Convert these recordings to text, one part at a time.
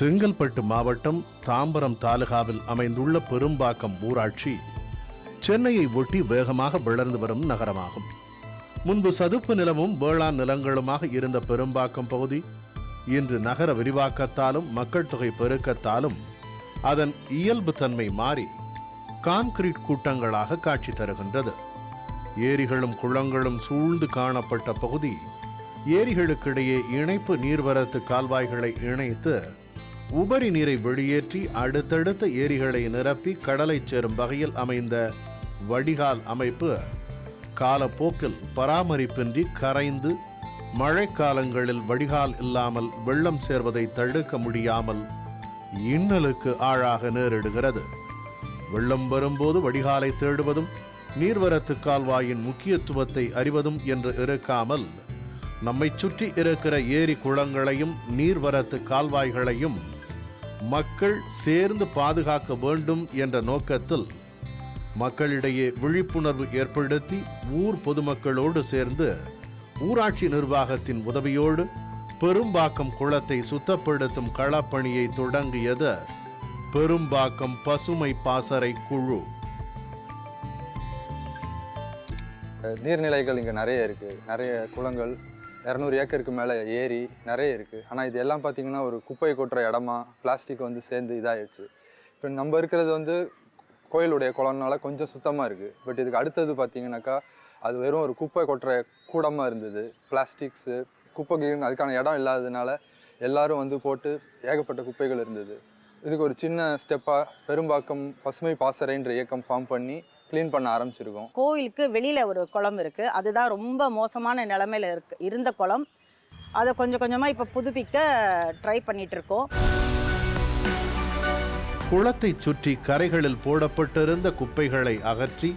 செங்கல்பட்டு மாவட்டம் தாம்பரம் தாலுகாவில் அமைந்துள்ள பெரும்பாக்கம் ஊராட்சி சென்னையை ஒட்டி வேகமாக வளர்ந்து வரும் நகரமாகும். முன்பு சதுப்பு நிலமும் வேளாண் நிலங்களுமாக இருந்த பெரும்பாக்கம் பகுதி இன்று நகர விரிவாக்கத்தாலும் மக்கள் தொகை பெருக்கத்தாலும் அதன் இயல்பு தன்மை மாறி கான்கிரீட் கூட்டங்களாக காட்சி தருகின்றது. ஏரிகளும் குளங்களும் சூழ்ந்து காணப்பட்ட பகுதி ஏரிகளுக்கிடையே இணைப்பு நீர்வரத்து கால்வாய்களை இணைத்து உபரி நீரை வெளியேற்றி அடுத்தடுத்த ஏரிகளை நிரப்பி கடலைச் சேரும் வகையில் அமைந்த வடிகால் அமைப்பு காலப்போக்கில் பராமரிப்பின்றி கரைந்து மழைக்காலங்களில் வடிகால் இல்லாமல் வெள்ளம் சேர்வதை தடுக்க முடியாமல் இன்னலுக்கு ஆழாக நேரிடுகிறது. வெள்ளம் வரும்போது வடிகாலை தேடுவதும் நீர்வரத்து கால்வாயின் முக்கியத்துவத்தை அறிவதும் என்று இருக்காமல் நம்மை சுற்றி இருக்கிற ஏரி குளங்களையும் நீர்வரத்து கால்வாய்களையும் மக்கள் சேர்ந்து பாதுகாக்க வேண்டும் என்ற நோக்கத்தில் மக்களிடையே விழிப்புணர்வு ஏற்படுத்தி ஊர் பொதுமக்களோடு சேர்ந்து ஊராட்சி நிர்வாகத்தின் உதவியோடு பெரும்பாக்கம் குளத்தை சுத்தப்படுத்தும் களப்பணியை தொடங்கியது பெரும்பாக்கம் பசுமை பாசறை குழு. நீர்நிலைகள் இங்கே நிறைய இருக்குது நிறைய குளங்கள் இரநூறு ஏக்கருக்கு மேலே ஏரி நிறைய இருக்குது ஆனால் இது எல்லாம் பார்த்தீங்கன்னா ஒரு குப்பை கொட்டுற இடமா பிளாஸ்டிக் வந்து சேர்ந்து இதாகிடுச்சு இப்போ நம்ம இருக்கிறது வந்து கோயிலுடைய குளம்னால கொஞ்சம் சுத்தமாக இருக்குது பட் இதுக்கு அடுத்தது பார்த்தீங்கன்னாக்கா அது வெறும் ஒரு குப்பை கொட்டுற கூடமாக இருந்தது. பிளாஸ்டிக்ஸு குப்பை அதுக்கான இடம் இல்லாததுனால எல்லாரும் வந்து போட்டு ஏகப்பட்ட குப்பைகள் இருந்தது. இதுக்கு ஒரு சின்ன ஸ்டெப்பாக பெரும்பாக்கம் பசுமை பாசறைன்ற இயக்கம் ஃபார்ம் பண்ணி க்ளீன் பண்ண ஆரம்பிச்சிருக்கோம். கோவிலுக்கு வெளியில ஒரு குளம் இருக்கு. அதுதான் ரொம்ப மோசமான நிலைமையில இருக்கு. இருந்த குளம். அதை கொஞ்சம் கொஞ்சமா இப்ப புதுப்பிக்க ட்ரை பண்ணிட்டு இருக்கோம் குளத்தைச் சுற்றி கரைகளில் போடப்பட்டிருந்த குப்பைகளை அகற்றி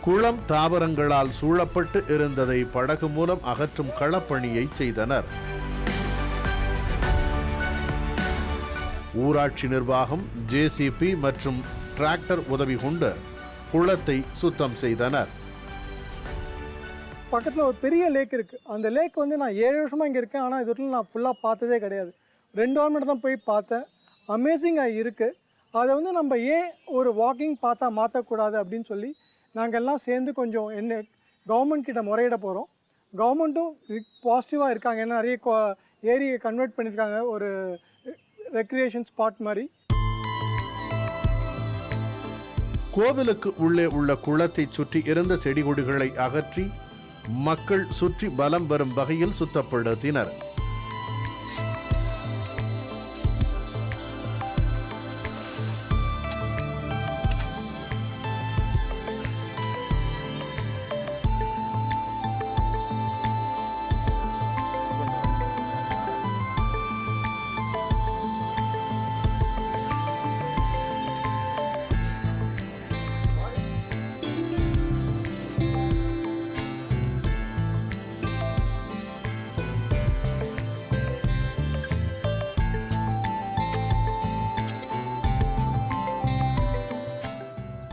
குளம் தாவரங்களால் சூழப்பட்டு இருந்ததை படகு மூலம் அகற்றும் களப்பணியை செய்தனர். ஊராட்சி நிர்வாகம் ஜேசிபி மற்றும் டிராக்டர் உதவி கொண்டு குளத்தை சுத்தம் செய்தனர். பக்கத்தில் ஒரு பெரிய லேக் இருக்குது அந்த லேக் வந்து நான் ஏழு வருஷமாக இங்கே இருக்கேன். ஆனால் இது வரைக்கும் நான் ஃபுல்லாக பார்த்ததே கிடையாது. ரெண்டு வாரம் மட்டும் தான் போய் பார்த்தேன். அமேசிங்காக இருக்குது அதை வந்து நம்ம ஏன் ஒரு வாக்கிங் பார்த்தா மாற்றக்கூடாது அப்படின்னு சொல்லி நாங்கள் எல்லாம் சேர்ந்து கொஞ்சம் என்ன கவர்மெண்ட் கிட்ட முறையிட போகிறோம் கவர்மெண்ட்டும் பாசிட்டிவாக இருக்காங்க. ஏன்னா நிறைய ஏரியை கன்வெர்ட் பண்ணியிருக்காங்க. ஒரு ரெக்ரியேஷன் ஸ்பாட் மாதிரி. கோவிலுக்கு உள்ளே உள்ள குளத்தை சுற்றி இருந்த செடிகொடிகளை அகற்றி மக்கள் சுற்றி பலம் வரும் வகையில் சுத்தப்படுத்தினர்.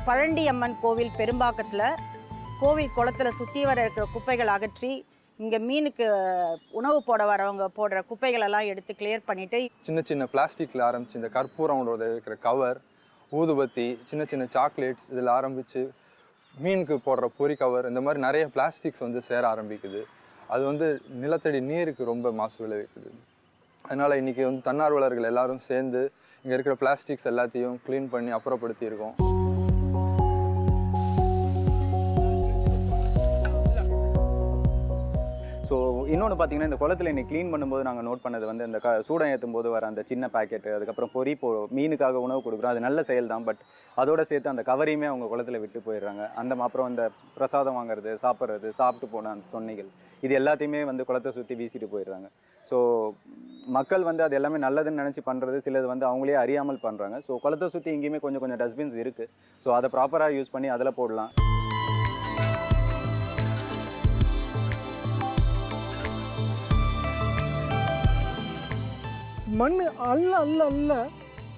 பழண்டி அம்மன் கோவில் பெரும்பாக்கத்தில் கோவில் குளத்துல சுற்றி வர இருக்கிற குப்பைகள் அகற்றி இங்கே மீனுக்கு உணவு போட வரவங்க போடுற குப்பைகளெல்லாம் எடுத்து கிளியர் பண்ணிவிட்டு சின்ன சின்ன பிளாஸ்டிக்கில் ஆரம்பித்து இந்த கற்பூரமோட இருக்கிற கவர் ஊதுபத்தி சின்ன சின்ன சாக்லேட்ஸ் இதில் ஆரம்பித்து மீனுக்கு போடுற பொறி கவர் இந்த மாதிரி நிறைய பிளாஸ்டிக்ஸ் வந்து சேர ஆரம்பிக்குது. அது வந்து நிலத்தடி நீருக்கு ரொம்ப மாசு விளைவிக்குது. அதனால் இன்றைக்கி வந்து தன்னார்வலர்கள் எல்லாரும் சேர்ந்து இங்கே இருக்கிற பிளாஸ்டிக்ஸ் எல்லாத்தையும் க்ளீன் பண்ணி அப்புறப்படுத்தி ஸோ இன்னொன்று பார்த்தீங்கன்னா இந்த குளத்துல இன்னைக்கு க்ளீன் பண்ணும்போது நாங்கள் நோட் பண்ணது வந்து இந்த க சூடம் ஏற்றும் போது வர அந்த சின்ன பாக்கெட்டு அதுக்கப்புறம் பொறி போ மீனுக்காக உணவு கொடுக்குறோம். அது நல்ல செயல் தான் பட் அதோட சேர்த்து அந்த கவரையுமே அவங்க குளத்துல விட்டு போயிடுறாங்க. அந்த அப்புறம் அந்த பிரசாதம் வாங்குறது சாப்பிட்றது சாப்பிட்டு போன அந்த தொன்னைகள் இது எல்லாத்தையுமே வந்து குளத்தை சுற்றி வீசிட்டு போயிடுறாங்க. ஸோ மக்கள் வந்து அது எல்லாமே நல்லதுன்னு நினச்சி பண்ணுறது சிலது வந்து அவங்களே அறியாமல் பண்ணுறாங்க ஸோ குளத்தை சுற்றி எங்கேயுமே கொஞ்சம் கொஞ்சம் டஸ்ட்பின்ஸ் இருக்குது ஸோ அதை ப்ராப்பராக யூஸ் பண்ணி அதில் போடலாம். மண் அல்ல அல்ல அல்ல.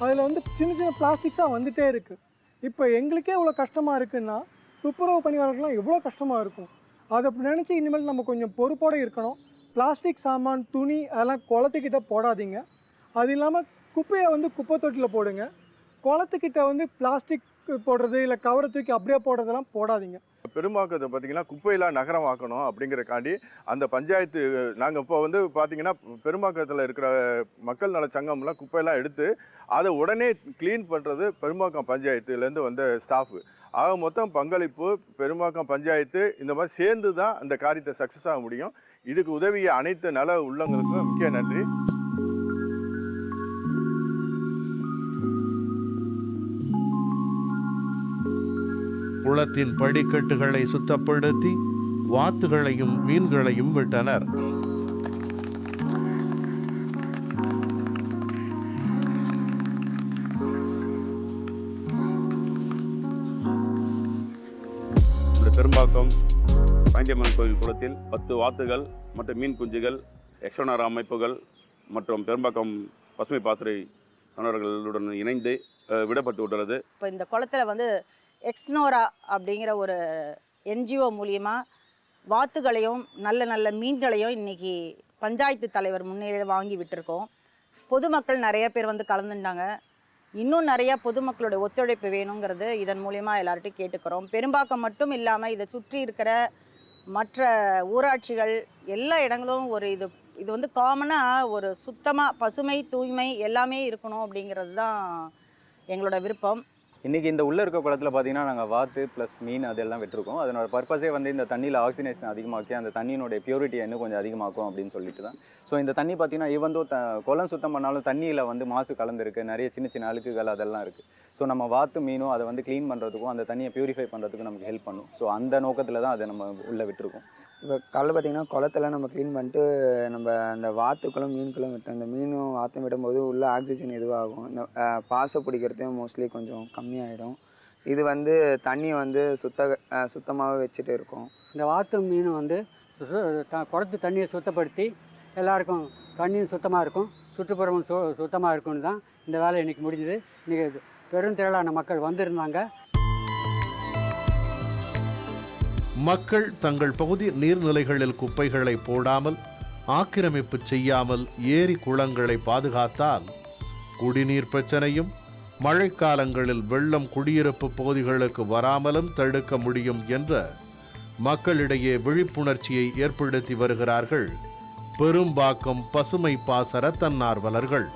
அதில் வந்து சின்ன சின்ன பிளாஸ்டிக்ஸாக வந்துகிட்டே இருக்குது இப்போ எங்களுக்கே இவ்வளோ கஷ்டமாக இருக்குன்னா துப்புரவு பணியாளர்கள்லாம் எவ்வளோ கஷ்டமாக இருக்கும்? அதை நினச்சி இனிமேல் நம்ம கொஞ்சம் பொறுப்போடு இருக்கணும். பிளாஸ்டிக் சாமான் துணி அதெல்லாம் குளத்துக்கிட்ட போடாதீங்க. அது இல்லாமல் குப்பையை வந்து குப்பை தொட்டியில் போடுங்க. குளத்துக்கிட்ட வந்து பிளாஸ்டிக் போடுறது இல்லை கவரை தூக்கி அப்படியே போடுறதெல்லாம் போடாதீங்க. பெரும்பாக்கத்தை பார்த்தீங்கன்னா குப்பையெல்லாம் நகரமாக்கணும் அப்படிங்கிறக்காண்டி அந்த பஞ்சாயத்து நாங்கள் இப்போ வந்து பார்த்தீங்கன்னா பெரும்பாக்கத்தில் இருக்கிற மக்கள் நல சங்கம்லாம் குப்பையெல்லாம் எடுத்து அதை உடனே க்ளீன் பண்ணுறது பெரும்பாக்கம் பஞ்சாயத்துலேருந்து வந்த ஸ்டாஃபு ஆக மொத்தம் பங்களிப்பு பெரும்பாக்கம் பஞ்சாயத்து இந்த மாதிரி சேர்ந்து தான் அந்த காரியத்தை சக்ஸஸ் ஆக முடியும். இதுக்கு உதவிய அனைத்து நல உள்ளங்களுக்கும் முக்கிய நன்றி. குளத்தின் படிக்கட்டுகளை சுத்தப்படுத்தி வாத்துகளையும் மீன்களையும் விட்டனர். பெரும்பாக்கம் பாண்டியம்மன் கோயில் குளத்தில் பத்து வாத்துகள் மற்றும் மீன் குஞ்சுகள் யக்ஷணார அமைப்புகள் மற்றும் பெரும்பாக்கம் பசுமை பாசறை தொண்டர்களுடன் இணைந்து விடப்பட்டு விட்டுள்ளது இப்போ இந்த குளத்துல வந்து எக்ஸ்னோரா அப்படிங்கிற ஒரு என்ஜிஓ மூலியமாக வாத்துகளையும் நல்ல நல்ல மீன்களையும் இன்னைக்கு பஞ்சாயத்து தலைவர் முன்னிலையில் வாங்கி விட்டுருக்கோம். பொதுமக்கள் நிறைய பேர் வந்து கலந்துட்டாங்க. இன்னும் நிறையா பொதுமக்களோட ஒத்துழைப்பு வேணுங்கிறது இதன் மூலியமாக எல்லார்ட்டையும் கேட்டுக்கிறோம். பெரும்பாக்கம் மட்டும் இல்லாமல் இதை சுற்றி இருக்கிற மற்ற ஊராட்சிகள் எல்லா இடங்களும் ஒரு இது இது வந்து காமனாக ஒரு சுத்தமாக பசுமை தூய்மை எல்லாமே இருக்கணும் அப்படிங்கிறது தான் எங்களோட விருப்பம். இன்றைக்கி இந்த உள்ளே இருக்க குளத்தில் பார்த்தீங்கன்னா நாங்கள் வாத்து ப்ளஸ் மீன் அதெல்லாம் விட்டுருக்கோம். அதனோட பர்பஸே வந்து இந்த தண்ணியில் ஆக்சிஜனேஷன் அதிகமாக்கி அந்த தண்ணியினுடைய பியூரிட்டி இன்னும் கொஞ்சம் அதிகமாக்கும் அப்படின்னு சொல்லிட்டு தான். ஸோ இந்த தண்ணி பார்த்தீங்கன்னா ஈவந்தோ த குளம் சுத்தம் பண்ணாலும் தண்ணியில் வந்து மாசு கலந்துருக்கு. நிறைய சின்ன சின்ன அழுக்குகள் அதெல்லாம் இருக்குது ஸோ நம்ம வாத்து மீனும் அதை வந்து க்ளீன் பண்ணுறதுக்கும் அந்த தண்ணியை பியூரிஃபை பண்ணுறதுக்கும் நமக்கு ஹெல்ப் பண்ணும். ஸோ அந்த நோக்கத்தில் தான் அதை நம்ம உள்ளே விட்டுருக்கோம். இப்போ காலைல பார்த்தீங்கன்னா குளத்துல நம்ம க்ளீன் பண்ணிட்டு நம்ம அந்த வாத்துக்களும் மீன்களும் விட்டோம் அந்த மீனும் வாத்தும் விடும்போது உள்ள ஆக்சிஜன் இதுவாகும். இந்த பாசை பிடிக்கிறதையும் மோஸ்ட்லி கொஞ்சம் கம்மியாயிடும். இது வந்து தண்ணி வந்து சுத்த சுத்தமாகவே வச்சுட்டு இருக்கும். இந்த வாத்து மீன் வந்து சு- குளத்து தண்ணியை சுத்தப்படுத்தி எல்லாருக்கும் தண்ணியும் சுத்தமாக இருக்கும் சுற்றுப்புறமும் சு சுத்தமாக இருக்கும்னு தான் இந்த வேலை இன்றைக்கி முடிஞ்சுது. இன்றைக்கி பெருந்திரளான மக்கள் வந்திருந்தாங்க. மக்கள் தங்கள் பகுதி நீர்நிலைகளில் குப்பைகளை போடாமல் ஆக்கிரமிப்பு செய்யாமல் ஏரி குளங்களை பாதுகாத்தால் குடிநீர் பிரச்சனையும் மழைக்காலங்களில் வெள்ளம் குடியிருப்பு பகுதிகளுக்கு வராமலும் தடுக்க முடியும் என்ற மக்களிடையே விழிப்புணர்ச்சியை ஏற்படுத்தி வருகிறார்கள் பெரும்பாக்கம் பசுமை பாசர தன்னார்வலர்கள்.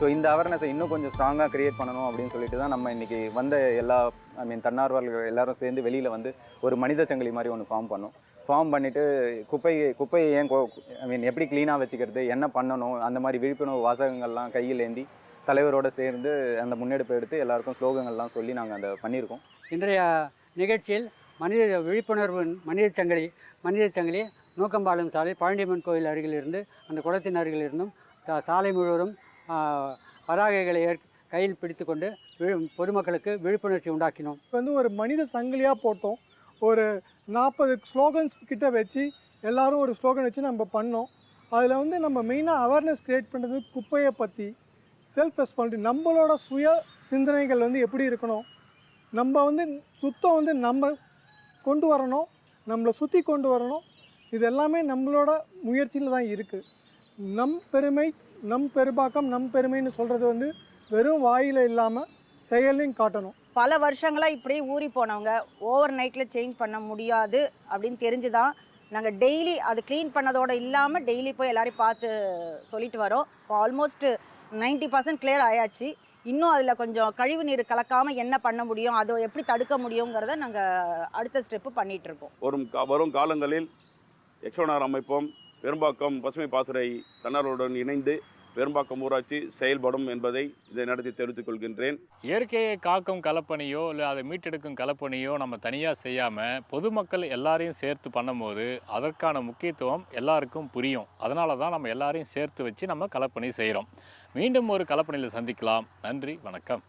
ஸோ இந்த அவேர்னஸை இன்னும் கொஞ்சம் ஸ்ட்ராங்காக கிரியேட் பண்ணணும் அப்படின்னு சொல்லிட்டு தான் நம்ம இன்றைக்கி வந்த எல்லா ஐ மீன் தன்னார்வலர்கள் எல்லாரும் சேர்ந்து வெளியில் வந்து ஒரு மனித சங்கிலி மாதிரி ஒன்று ஃபார்ம் பண்ணோம். ஃபார்ம் பண்ணிவிட்டு குப்பை குப்பையை ஏன் ஐ மீன் எப்படி க்ளீனாக வச்சுக்கிறது என்ன பண்ணணும் அந்த மாதிரி விழிப்புணர்வு வாசகங்கள்லாம் கையில் ஏந்தி தலைவரோடு சேர்ந்து அந்த முன்னெடுப்பு எடுத்து எல்லாருக்கும் ஸ்லோகங்கள்லாம் சொல்லி நாங்கள் அதை பண்ணியிருக்கோம். இன்றைய நிகழ்ச்சியில் மனித விழிப்புணர்வு மனித சங்கிலி மனித சங்கிலி நூக்கம்பாளையம் சாலை பழனியம்மன் கோயில் அருகிலிருந்து அந்த குளத்தின் அருகிலிருந்தும் சா- சாலை முழுவதும் பதாகைகளை கையில் பிடித்துக்கொண்டு விழு பொதுமக்களுக்கு விழிப்புணர்ச்சி உண்டாக்கினோம். இப்போ வந்து ஒரு மனித சங்கிலியாக போட்டோம். ஒரு நாற்பது ஸ்லோகன்ஸ் கிட்ட வச்சு எல்லாரும் ஒரு ஸ்லோகன் வச்சு நம்ம பண்ணோம். அதில் வந்து நம்ம மெயினாக அவேர்னஸ் க்ரியேட் பண்ணுறது குப்பையை பற்றி செல்ஃப் ரெஸ்பான்சிபிலிட்டி நம்மளோட சுய சிந்தனைகள் வந்து எப்படி இருக்கணும்? நம்ம வந்து சுத்தம் வந்து நம்ம கொண்டு வரணும். நம்மளை சுற்றி கொண்டு வரணும். இது எல்லாமே நம்மளோட முயற்சியில் தான் இருக்குது நம் பெருமை நம் பெரும்பாக்கம் நம் பெருமைன்னு சொல்கிறது வந்து வெறும் வாயில் இல்லாமல் செயலையும் காட்டணும். பல வருஷங்களாக இப்படியே ஊறி போனவங்க ஓவர் நைட்டில் சேஞ்ச் பண்ண முடியாது அப்படின்னு தெரிஞ்சு தான் நாங்கள் டெய்லி அது க்ளீன் பண்ணதோட இல்லாமல் டெய்லி போய் எல்லாரையும் பார்த்து சொல்லிட்டு வரோம். இப்போ ஆல்மோஸ்ட் நைன்ட்டி பர்சன்ட் கிளியர் ஆயாச்சு. இன்னும் அதில் கொஞ்சம் கழிவு நீர் கலக்காமல் என்ன பண்ண முடியும் அதை எப்படி தடுக்க முடியுங்கிறத நாங்கள் அடுத்த ஸ்டெப்பு பண்ணிட்டு இருக்கோம். வரும் வரும் காலங்களில் யக்ஷோனார் அமைப்பும். பெரும்பாக்கம் பசுமை பாசறை தன்னார்வலுடன் இணைந்து பெரும்பாக்கம் ஊராட்சி செயல்படும் என்பதை இதை நடத்தி தெரிவித்துக் கொள்கின்றேன். இயற்கையை காக்கும் கலப்பணியோ இல்லை அதை மீட்டெடுக்கும் கலப்பணியோ நம்ம தனியாக செய்யாமல் பொதுமக்கள் எல்லாரையும் சேர்த்து பண்ணும்போது அதற்கான முக்கியத்துவம் எல்லாருக்கும் புரியும். அதனால தான் நம்ம எல்லாரையும் சேர்த்து வச்சு நம்ம கலப்பணி செய்கிறோம் மீண்டும் ஒரு கலப்பணியில் சந்திக்கலாம். நன்றி வணக்கம்.